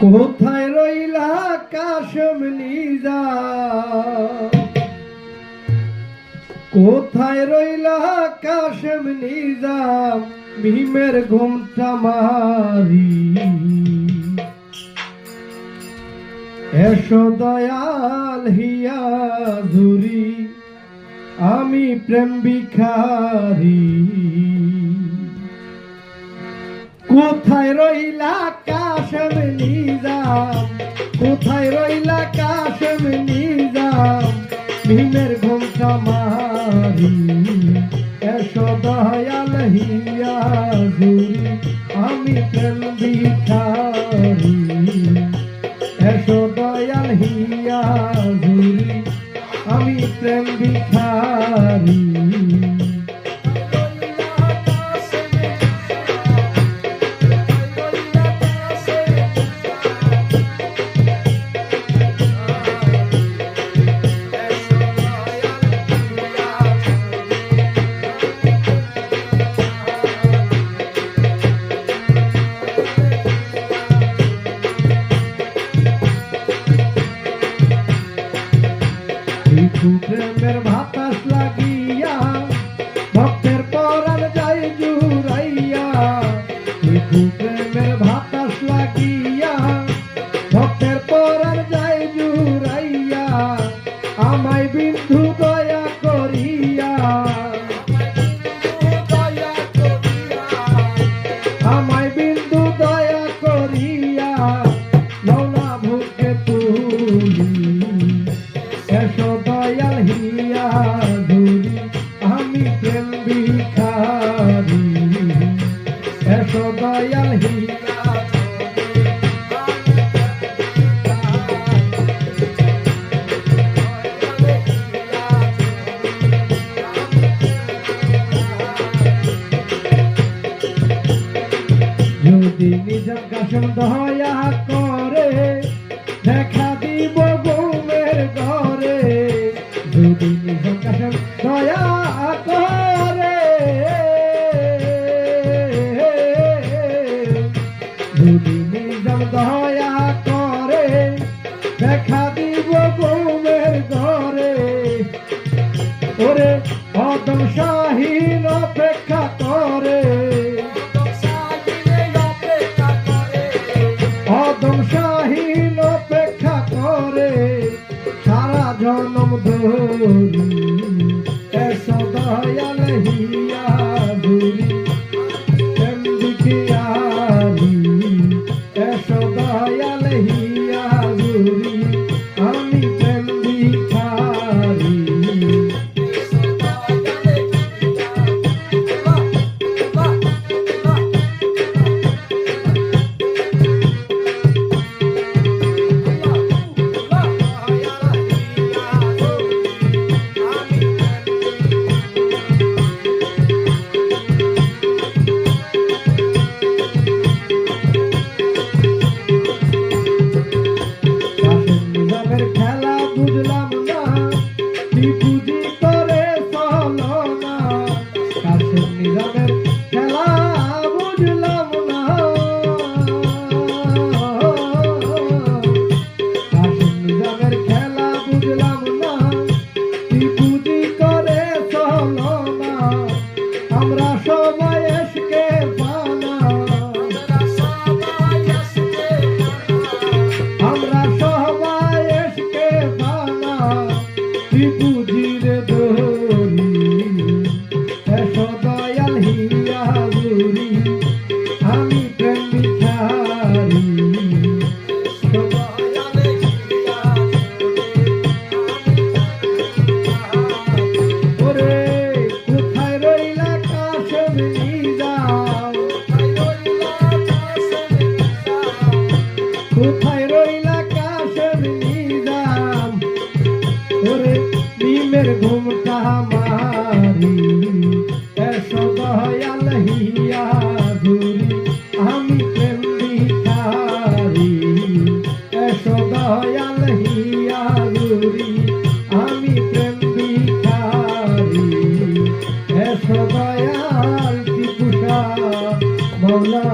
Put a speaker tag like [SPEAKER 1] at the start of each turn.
[SPEAKER 1] কোথায় রইলা কাশম নিজা? কোথায় রইলা কাশম নিজা? ভীমের ঘুমটা মারি। এসো দয়াল হিয়া ধুরি আমি প্রেম ভিখারি। কোথায় রইলা কাশম নিজাম কোথায় রইলা কাশম নিজাম ভীমের ঘুমটা মারি এসো দয়াল হিয়া ধুরি আমি প্রেম ভিখারি। এসো দয়াল হিয়া আমি প্রেম ভিখারি। প্রেমের যদি নিজম কাশম দয়া করে দেখা জনম ধরি এসো দয়াল হিয়া। নিমের ঘুমটা মারি এসো দয়াল হিয়া ধুরি, আমি প্রেম ভিখারি এসো দয়াল হিয়া ধুরি, আমি প্রেম ভিখারি এসো দয়াল টিপুষা মৌলা